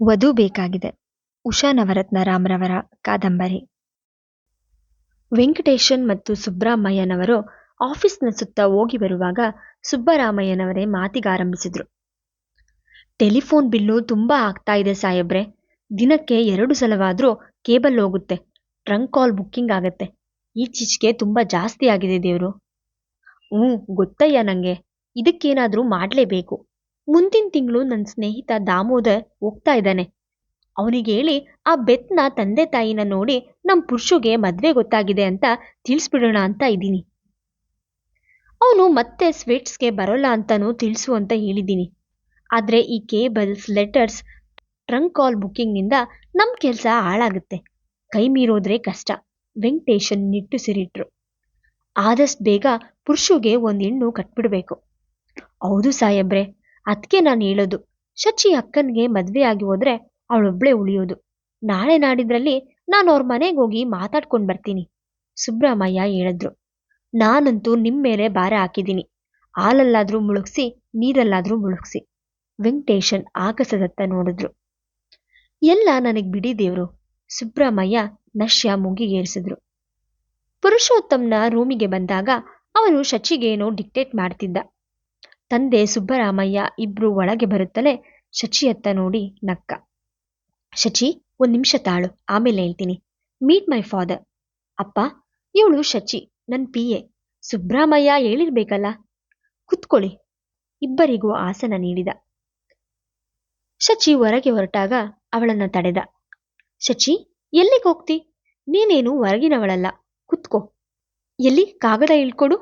ವಧು ಬೇಕಾಗಿದೆ. ಉಷಾ ನವರತ್ನ ರಾಮ್ರವರ ಕಾದಂಬರಿ. ವೆಂಕಟೇಶನ್ ಮತ್ತು ಸುಬ್ರಾಮಯ್ಯನವರು ಆಫೀಸ್ನ ಸುತ್ತ ಹೋಗಿ ಬರುವಾಗ ಸುಬ್ಬರಾಮಯ್ಯನವರೇ ಮಾತಿಗಾರಂಭಿಸಿದ್ರು. ಟೆಲಿಫೋನ್ ಬಿಲ್ಲು ತುಂಬಾ ಆಗ್ತಾ ಇದೆ ಸಾಹೇಬ್ರೆ. ದಿನಕ್ಕೆ ಎರಡು ಸಲವಾದರೂ ಕೇಬಲ್ ಹೋಗುತ್ತೆ. ಟ್ರಂಕ್ ಕಾಲ್ ಬುಕ್ಕಿಂಗ್ ಆಗತ್ತೆ. ಈಚೀಚೆಗೆ ತುಂಬಾ ಜಾಸ್ತಿ ಆಗಿದೆ ದೇವರು. ಹ್ಞೂ ಗೊತ್ತಯ್ಯ ನನಗೆ ಇದಕ್ಕೇನಾದರೂ ಮಾಡ್ಲೇಬೇಕು. ಮುಂದಿನ ತಿಂಗಳು ನನ್ನ ಸ್ನೇಹಿತ ದಾಮೋದರ್ ಹೋಗ್ತಾ ಇದ್ದಾನೆ. ಅವನಿಗೆ ಹೇಳಿ ಆ ಬೆತ್ನ ತಂದೆ ತಾಯಿನ ನೋಡಿ ನಮ್ಮ ಪುರುಷಗೆ ಮದುವೆ ಗೊತ್ತಾಗಿದೆ ಅಂತ ತಿಳಿಸ್ಬಿಡೋಣ ಅಂತ ಇದ್ದೀನಿ. ಅವನು ಮತ್ತೆ ಸ್ವೀಟ್ಸ್ಗೆ ಬರೋಲ್ಲ ಅಂತಾನೂ ತಿಳಿಸು ಅಂತ ಹೇಳಿದ್ದೀನಿ. ಆದರೆ ಈ ಕೇಬಲ್ಸ್ ಲೆಟರ್ಸ್ ಟ್ರಂಕ್ ಕಾಲ್ ಬುಕ್ಕಿಂಗ್ನಿಂದ ನಮ್ಮ ಕೆಲಸ ಹಾಳಾಗುತ್ತೆ. ಕೈ ಮೀರೋದ್ರೆ ಕಷ್ಟ. ವೆಂಕಟೇಶನ್ ನಿಟ್ಟುಸಿರಿಟ್ರು ಆದಷ್ಟು ಬೇಗ ಪುರುಷಗೆ ಒಂದು ಹೆಣ್ಣು ಕಟ್ಬಿಡ್ಬೇಕು. ಹೌದು ಸಾಹೇಬ್ರೆ ಅದಕ್ಕೆ ನಾನು ಹೇಳೋದು, ಶಚಿ ಅಕ್ಕನಿಗೆ ಮದುವೆ ಆಗಿ ಹೋದ್ರೆ ಅವಳೊಬ್ಳೆ ಉಳಿಯೋದು. ನಾಳೆ ನಾಡಿದ್ರಲ್ಲಿ ನಾನು ಅವ್ರ ಮನೆಗೆ ಹೋಗಿ ಮಾತಾಡ್ಕೊಂಡು ಬರ್ತೀನಿ, ಸುಬ್ರಹ್ಮಯ್ಯ ಹೇಳಿದ್ರು. ನಾನಂತೂ ನಿಮ್ಮ ಮೇಲೆ ಭಾರ ಹಾಕಿದ್ದೀನಿ, ಹಾಲಲ್ಲಾದ್ರೂ ಮುಳುಗ್ಸಿ, ನೀರಲ್ಲಾದ್ರೂ ಮುಳುಗ್ಸಿ, ವೆಂಕಟೇಶನ್ ಆಕಸದತ್ತ ನೋಡಿದ್ರು. ಎಲ್ಲ ನನಗ್ ಬಿಡಿ ದೇವ್ರು, ಸುಬ್ರಹ್ಮಯ್ಯ ನಶ್ಯ ಮುಗಿಗೇರಿಸಿದ್ರು ಪುರುಷೋತ್ತಮ್ನ ರೂಮಿಗೆ ಬಂದಾಗ ಅವನು ಶಚಿಗೇನೋ ಡಿಕ್ಟೇಟ್ ಮಾಡ್ತಿದ್ದ. ತಂದೆ ಸುಬ್ಬರಾಮಯ್ಯ ಇಬ್ರು ಒಳಗೆ ಬರುತ್ತಲೇ ಶಚಿಯತ್ತ ನೋಡಿ ನಕ್ಕ. ಶಚಿ, ಒಂದ್ ನಿಮಿಷ ತಾಳು, ಆಮೇಲೆ ಹೇಳ್ತೀನಿ. ಮೀಟ್ ಮೈ ಫಾದರ್ ಅಪ್ಪ, ಇವಳು ಶಚಿ, ನನ್ ಪಿ ಎ ಸುಬ್ರಾಮಯ್ಯ ಹೇಳಿರ್ಬೇಕಲ್ಲ? ಕುತ್ಕೊಳ್ಳಿ. ಇಬ್ಬರಿಗೂ ಆಸನ ನೀಡಿದ. ಶಚಿ ಹೊರಗೆ ಹೊರಟಾಗ ಅವಳನ್ನ ತಡೆದ. ಶಚಿ, ಎಲ್ಲಿಗೆ ಹೋಗ್ತಿ? ನೀನೇನು ಹೊರಗಿನವಳಲ್ಲ. ಕುತ್ಕೋ. ಎಲ್ಲಿ? ಕಾಗದ ಇಳ್ಕೊಡು,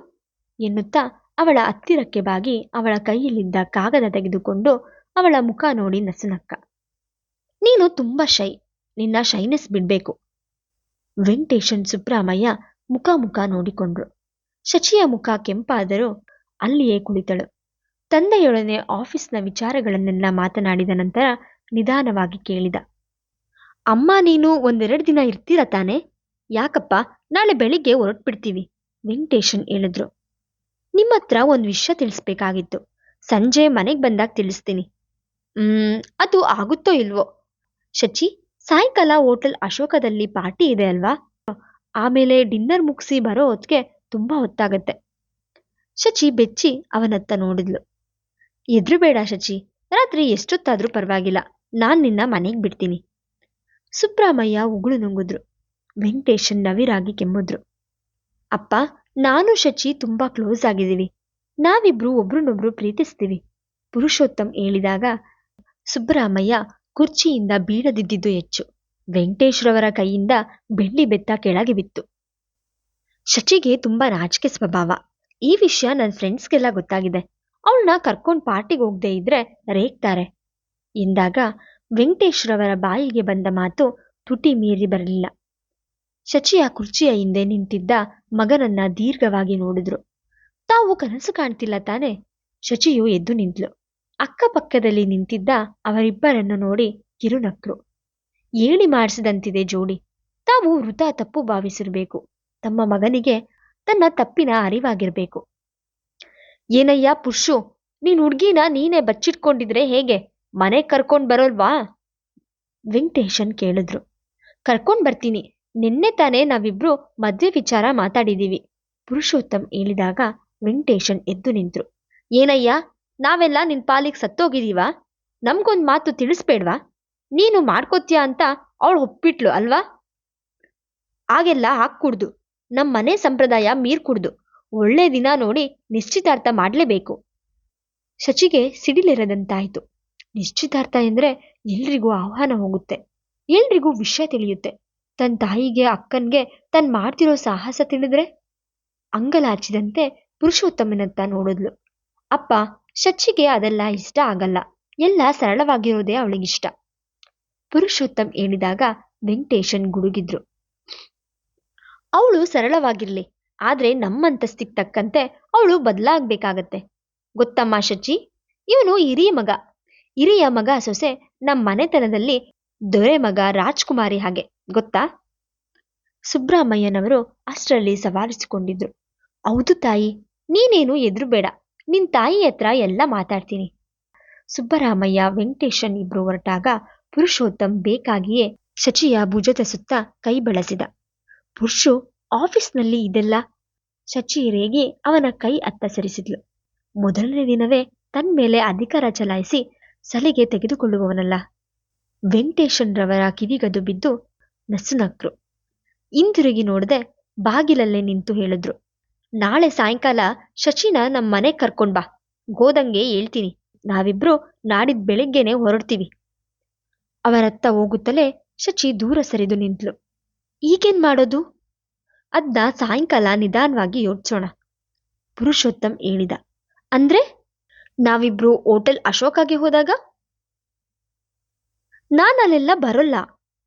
ಎನ್ನುತ್ತಾ ಅವಳ ಹತ್ತಿರಕ್ಕೆ ಬಾಗಿ ಅವಳ ಕೈಯಲ್ಲಿದ್ದ ಕಾಗದ ತೆಗೆದುಕೊಂಡು ಅವಳ ಮುಖ ನೋಡಿ ನಸುನಕ್ಕ. ನೀನು ತುಂಬಾ ಶೈ, ನಿನ್ನ ಶೈನೆಸ್ ಬಿಡ್ಬೇಕು. ವೆಂಕಟೇಶನ್ ಸುಬ್ರಾಮಯ್ಯ ಮುಖ ಮುಖ ನೋಡಿಕೊಂಡ್ರು. ಶಚಿಯ ಮುಖ ಕೆಂಪಾದರೂ ಅಲ್ಲಿಯೇ ಕುಳಿತಳು. ತಂದೆಯೊಡನೆ ಆಫೀಸ್ನ ವಿಚಾರಗಳನ್ನೆಲ್ಲ ಮಾತನಾಡಿದ ನಂತರ ನಿಧಾನವಾಗಿ ಕೇಳಿದ, ಅಮ್ಮ, ನೀನು ಒಂದೆರಡು ದಿನ ಇರ್ತೀರ ತಾನೆ? ಯಾಕಪ್ಪ, ನಾಳೆ ಬೆಳಿಗ್ಗೆ ಹೊರಟ್ಬಿಡ್ತೀವಿ, ವೆಂಕಟೇಶನ್ ಹೇಳಿದ್ರು. ನಿಮ್ಮ ಹತ್ರ ಒಂದು ವಿಷಯ ತಿಳಿಸ್ಬೇಕಾಗಿತ್ತು. ಸಂಜೆ ಮನೆಗೆ ಬಂದಾಗ ತಿಳಿಸ್ತೀನಿ. ಹ್ಮ್, ಅದು ಆಗುತ್ತೋ ಇಲ್ವೋ? ಶಚಿ, ಸಾಯಂಕಾಲ ಹೋಟೆಲ್ ಅಶೋಕದಲ್ಲಿ ಪಾರ್ಟಿ ಇದೆ ಅಲ್ವಾ? ಆಮೇಲೆ ಡಿನ್ನರ್ ಮುಗಿಸಿ ಬರೋ ಹೊತ್ತಿಗೆ ತುಂಬಾ ಹೊತ್ತಾಗತ್ತೆ. ಶಚಿ ಬೆಚ್ಚಿ ಅವನತ್ತ ನೋಡಿದ್ಲು. ಎದ್ರು ಬೇಡ ಶಚಿ, ರಾತ್ರಿ ಎಷ್ಟೊತ್ತಾದ್ರೂ ಪರವಾಗಿಲ್ಲ. ನಾನ್ ನಿನ್ನ ಮನೆಗೆ ಬಿಡ್ತೀನಿ. ಸುಬ್ರಹ್ಮಯ್ಯ ಉಗುಳು ನುಂಗಿದ್ರು. ವೆಂಕಟೇಶನ್ ನವಿರಾಗಿ ಕೆಮ್ಮಿದ್ರು. ಅಪ್ಪ ನಾನು ಶಚಿ ತುಂಬಾ ಕ್ಲೋಸ್ ಆಗಿದ್ದೀವಿ. ನಾವಿಬ್ರು ಒಬ್ರನ್ನೊಬ್ರು ಪ್ರೀತಿಸ್ತೀವಿ. ಪುರುಷೋತ್ತಮ್ ಹೇಳಿದಾಗ ಸುಬ್ಬರಾಮಯ್ಯ ಕುರ್ಚಿಯಿಂದ ಬೀಳದಿದ್ದಿದ್ದು ಹೆಚ್ಚು. ವೆಂಕಟೇಶ್ವರವರ ಕೈಯಿಂದ ಬೆಳ್ಳಿ ಬೆತ್ತ ಕೆಳಗೆ ಬಿತ್ತು. ಶಚಿಗೆ ತುಂಬಾ ರಾಜಕೀಯ ಸ್ವಭಾವ. ಈ ವಿಷಯ ನನ್ನ ಫ್ರೆಂಡ್ಸ್ಗೆಲ್ಲ ಗೊತ್ತಾಗಿದೆ. ಅವಳನ್ನ ಕರ್ಕೊಂಡು ಪಾರ್ಟಿಗೆ ಹೋಗದೆ ಇದ್ರೆ ರೇಗ್ತಾರೆ. ಎಂದಾಗ ವೆಂಕಟೇಶ್ವರವರ ಬಾಯಿಗೆ ಬಂದ ಮಾತು ತುಟಿ ಮೀರಿ ಬರಲಿಲ್ಲ. ಶಚಿಯ ಕುರ್ಚಿಯ ಹಿಂದೆ ನಿಂತಿದ್ದ ಮಗನನ್ನ ದೀರ್ಘವಾಗಿ ನೋಡಿದ್ರು. ತಾವು ಕನಸು ಕಾಣ್ತಿಲ್ಲ ತಾನೆ. ಶಚಿಯು ಎದ್ದು ನಿಂತ್ಲು. ಅಕ್ಕಪಕ್ಕದಲ್ಲಿ ನಿಂತಿದ್ದ ಅವರಿಬ್ಬರನ್ನು ನೋಡಿ ಕಿರುನಕ್ರು. ಏಳಿ ಮಾಡಿಸಿದಂತಿದೆ ಜೋಡಿ. ತಾವು ವೃತ ತಪ್ಪು ಭಾವಿಸಿರ್ಬೇಕು. ತಮ್ಮ ಮಗನಿಗೆ ತನ್ನ ತಪ್ಪಿನ ಅರಿವಾಗಿರ್ಬೇಕು. ಏನಯ್ಯ ಪುರುಷು, ನೀನ್ ಹುಡ್ಗಿನ ನೀನೇ ಬಚ್ಚಿಟ್ಕೊಂಡಿದ್ರೆ ಹೇಗೆ? ಮನೆ ಕರ್ಕೊಂಡ್ ಬರೋಲ್ವಾ? ವೆಂಕಟೇಶನ್ ಕೇಳಿದ್ರು. ಕರ್ಕೊಂಡ್ ಬರ್ತೀನಿ. ನಿನ್ನೆ ತಾನೇ ನಾವಿಬ್ರು ಮದ್ವೆ ವಿಚಾರ ಮಾತಾಡಿದೀವಿ. ಪುರುಷೋತ್ತಮ್ ಹೇಳಿದಾಗ ವೆಂಕಟೇಶನ್ ಎದ್ದು ನಿಂತ್ರು. ಏನಯ್ಯ, ನಾವೆಲ್ಲ ನಿನ್ ಪಾಲಿಗೆ ಸತ್ತೋಗಿದೀವಾ? ನಮ್ಗೊಂದ್ ಮಾತು ತಿಳಿಸ್ಬೇಡ್ವಾ? ನೀನು ಮಾಡ್ಕೋತೀಯ ಅಂತ ಅವಳು ಒಪ್ಪಿಟ್ಲು ಅಲ್ವಾ? ಹಾಗೆಲ್ಲ ಹಾಕ್ಕುಡ್ದು. ನಮ್ ಮನೆ ಸಂಪ್ರದಾಯ ಮೀರ್ಕುಡ್ದು. ಒಳ್ಳೆ ದಿನ ನೋಡಿ ನಿಶ್ಚಿತಾರ್ಥ ಮಾಡ್ಲೇಬೇಕು. ಶಚಿಗೆ ಸಿಡಿಲಿರದಂತಾಯ್ತು. ನಿಶ್ಚಿತಾರ್ಥ ಎಂದ್ರೆ ಎಲ್ರಿಗೂ ಆಹ್ವಾನ ಹೋಗುತ್ತೆ. ಎಲ್ರಿಗೂ ವಿಷಯ ತಿಳಿಯುತ್ತೆ. ತನ್ನ ತಾಯಿಗೆ, ಅಕ್ಕನ್ಗೆ ತನ್ ಮಾಡ್ತಿರೋ ಸಾಹಸ ತಿಳಿದ್ರೆ ಅಂಗಲಾಚಿದಂತೆ ಪುರುಷೋತ್ತಮನತ್ತ ನೋಡಿದ್ಲು. ಅಪ್ಪ, ಶಚಿಗೆ ಅದೆಲ್ಲ ಇಷ್ಟ ಆಗಲ್ಲ. ಎಲ್ಲ ಸರಳವಾಗಿರೋದೇ ಅವಳಿಗಿಷ್ಟ. ಪುರುಷೋತ್ತಮ್ ಹೇಳಿದಾಗ ವೆಂಕಟೇಶನ್ ಗುಡುಗಿದ್ರು. ಅವಳು ಸರಳವಾಗಿರ್ಲಿ, ಆದ್ರೆ ನಮ್ಮಂತಸ್ತಿಗೆ ತಕ್ಕಂತೆ ಅವಳು ಬದಲಾಗ್ಬೇಕಾಗತ್ತೆ. ಗೊತ್ತಮ್ಮ ಶಚಿ? ಇವನು ಹಿರಿಯ ಮಗ. ಹಿರಿಯ ಮಗ ಸೊಸೆ ನಮ್ಮ ಮನೆತನದಲ್ಲಿ ದೊರೆ ಮಗ ರಾಜ್ಕುಮಾರಿ ಹಾಗೆ. ಗೊತ್ತಾ? ಸುಬ್ರಹ್ಮಯ್ಯನವರು ಅಷ್ಟರಲ್ಲಿ ಸವಾರಿಸಿಕೊಂಡಿದ್ರು ಹೌದು ತಾಯಿ, ನೀನೇನು ಎದುರು ಬೇಡ ನಿನ್ ತಾಯಿ ಹತ್ರ ಎಲ್ಲ ಮಾತಾಡ್ತೀನಿ. ಸುಬ್ಬರಾಮಯ್ಯ ವೆಂಕಟೇಶನ್ ಇಬ್ರು ಹೊರಟಾಗ ಪುರುಷೋತ್ತಮ್ ಬೇಕಾಗಿಯೇ ಶಚಿಯ ಭುಜದ ಸುತ್ತ ಕೈ ಬಳಸಿದ. ಪುರುಷು, ಆಫೀಸ್ನಲ್ಲಿ ಇದೆಲ್ಲ? ಶಚಿ ರೇಗಿ ಅವನ ಕೈ ಅತ್ತ ಸರಿಸಿದ್ಲು. ಮೊದಲನೇ ದಿನವೇ ತನ್ಮೇಲೆ ಅಧಿಕಾರ ಚಲಾಯಿಸಿ ಸಲಿಗೆ ತೆಗೆದುಕೊಳ್ಳುವವನಲ್ಲ. ವೆಂಕಟೇಶನ್ ರವರ ಕಿವಿಗದು ಬಿದ್ದು ನಸುನಕ್ರು. ಹಿಂದಿರುಗಿ ನೋಡದೆ ಬಾಗಿಲಲ್ಲೇ ನಿಂತು ಹೇಳಿದ್ರು. ನಾಳೆ ಸಾಯಂಕಾಲ ಶಚಿನ ನಮ್ಮ ಮನೆ ಕರ್ಕೊಂಡ್ ಬಾ. ಗೋದಂಗೆ ಹೇಳ್ತೀನಿ. ನಾವಿಬ್ರು ನಾಡಿದ್ ಬೆಳಿಗ್ಗೆನೆ ಹೊರಡ್ತೀವಿ. ಅವರತ್ತ ಹೋಗುತ್ತಲೇ ಶಚಿ ದೂರ ಸರಿದು ನಿಂತ್ಲು. ಈಗೇನ್ ಮಾಡೋದು? ಅದ್ನ ಸಾಯಂಕಾಲ ನಿಧಾನವಾಗಿ ಯೋಚಿಸೋಣ. ಪುರುಷೋತ್ತಮ್ ಹೇಳಿದ. ಅಂದ್ರೆ ನಾವಿಬ್ರು ಹೋಟೆಲ್ ಅಶೋಕಾಗೆ ಹೋದಾಗ? ನಾನಲ್ಲೆಲ್ಲ ಬರೋಲ್ಲ.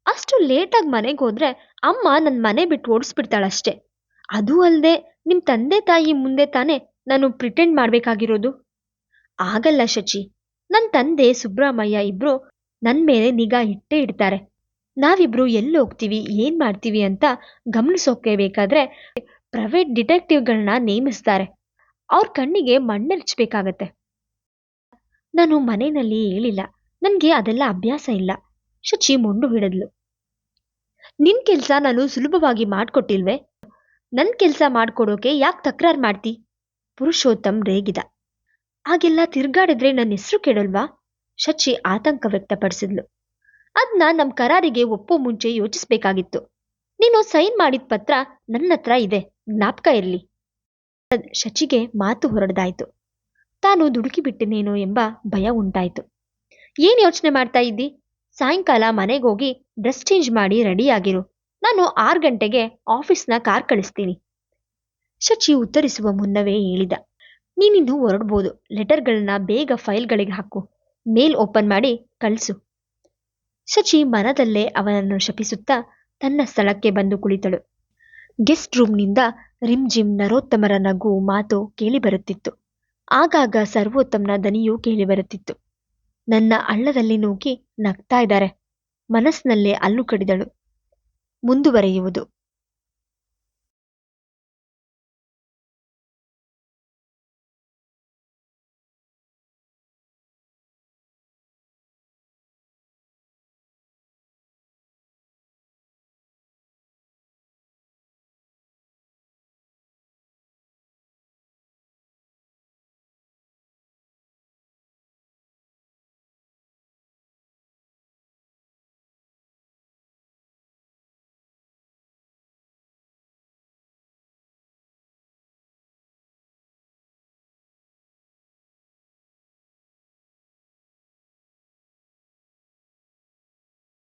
ಅಷ್ಟು ಲೇಟಾಗಿ ಮನೆಗೆ ಹೋದ್ರೆ ಅಮ್ಮ ನನ್ನ ಮನೆ ಬಿಟ್ಟು ಓಡಿಸ್ಬಿಡ್ತಾಳಷ್ಟೇ. ಅದೂ ಅಲ್ಲದೆ ನಿಮ್ಮ ತಂದೆ ತಾಯಿ ಮುಂದೆ ತಾನೇ ನಾನು ಪ್ರಿಟೆಂಡ್ ಮಾಡಬೇಕಾಗಿರೋದು. ಆಗಲ್ಲ ಶಚಿ ನನ್ನ ತಂದೆ ಸುಬ್ರಹ್ಮಯ್ಯ ಇಬ್ರು ನನ್ನ ಮೇಲೆ ನಿಗಾ ಇಟ್ಟೇ ಇಡ್ತಾರೆ. ನಾವಿಬ್ರು ಎಲ್ಲಿ ಹೋಗ್ತೀವಿ, ಏನು ಮಾಡ್ತೀವಿ ಅಂತ ಗಮನಿಸೋಕೆ ಬೇಕಾದ್ರೆ ಪ್ರೈವೇಟ್ ಡಿಟೆಕ್ಟಿವ್ಗಳನ್ನ ನೇಮಿಸ್ತಾರೆ. ಅವ್ರ ಕಣ್ಣಿಗೆ ಮಣ್ಣೆರಚಬೇಕಾಗತ್ತೆ. ನಾನು ಮನೆಯಲ್ಲಿ ಹೇಳಿಲ್ಲ, ನನಗೆ ಅದೆಲ್ಲ ಅಭ್ಯಾಸ ಇಲ್ಲ. ಶಚಿ ಮುಂಡು ಹಿಡಿದ್ಲು. ನಿನ್ ಕೆಲ್ಸ ನಾನು ಸುಲಭವಾಗಿ ಮಾಡ್ಕೊಟ್ಟಿಲ್ವೆ? ನನ್ ಕೆಲ್ಸ ಮಾಡ್ಕೊಡೋಕೆ ಯಾಕೆ ತಕ್ರಾರ್ ಮಾಡ್ತಿ? ಪುರುಷೋತ್ತಮ್ ರೇಗಿದ. ಹಾಗೆಲ್ಲ ತಿರ್ಗಾಡಿದ್ರೆ ನನ್ನ ಹೆಸರು ಕೆಡಲ್ವಾ ಶಚಿ ಆತಂಕ ವ್ಯಕ್ತಪಡಿಸಿದ್ಲು. ಅದ್ನ ನಮ್ ಕರಾರಿಗೆ ಒಪ್ಪೋ ಮುಂಚೆ ಯೋಚಿಸ್ಬೇಕಾಗಿತ್ತು. ನೀನು ಸೈನ್ ಮಾಡಿದ ಪತ್ರ ನನ್ನ ಹತ್ರ ಇದೆ, ಜ್ಞಾಪಕ ಇರಲಿ. ಶಚಿಗೆ ಮಾತು ಹೊರಡ್ದಾಯ್ತು. ತಾನು ದುಡುಕಿಬಿಟ್ಟಿನೇನೋ ಎಂಬ ಭಯ ಉಂಟಾಯ್ತು. ಏನ್ ಯೋಚನೆ ಮಾಡ್ತಾ ಇದ್ದಿ? ಸಾಯಂಕಾಲ ಮನೆಗೋಗಿ ಡ್ರೆಸ್ ಚೇಂಜ್ ಮಾಡಿ ರೆಡಿಯಾಗಿರು. ನಾನು ಆರು ಗಂಟೆಗೆ ಆಫೀಸ್ನ ಕಾರ್ ಕಳಿಸ್ತೀನಿ. ಶಚಿ ಉತ್ತರಿಸುವ ಮುನ್ನವೇ ಹೇಳಿದ. ನೀನಿನ್ನು ಹೊರಡ್ಬೋದು. ಲೆಟರ್ಗಳನ್ನ ಬೇಗ ಫೈಲ್ಗಳಿಗೆ ಹಾಕು. ಮೇಲ್ ಓಪನ್ ಮಾಡಿ ಕಳಿಸು. ಶಚಿ ಮನದಲ್ಲೇ ಅವನನ್ನು ಶಪಿಸುತ್ತಾ ತನ್ನ ಸ್ಥಳಕ್ಕೆ ಬಂದು ಕುಳಿತಳು. ಗೆಸ್ಟ್ ರೂಮ್ನಿಂದ ರಿಮ್ ಜಿಮ್ ನರೋತ್ತಮರ ನಗು ಮಾತು ಕೇಳಿಬರುತ್ತಿತ್ತು. ಆಗಾಗ ಸರ್ವೋತ್ತಮ್ನ ದನಿಯೂ ಕೇಳಿಬರುತ್ತಿತ್ತು. ನನ್ನ ಹಳ್ಳದಲ್ಲಿ ನೂಕಿ ನಗ್ತಾ ಇದ್ದಾರೆ. ಮನಸ್ಸಿನಲ್ಲೇ ಅಲ್ಲು ಕಡಿದಳು. ಮುಂದುವರೆಯುವುದು.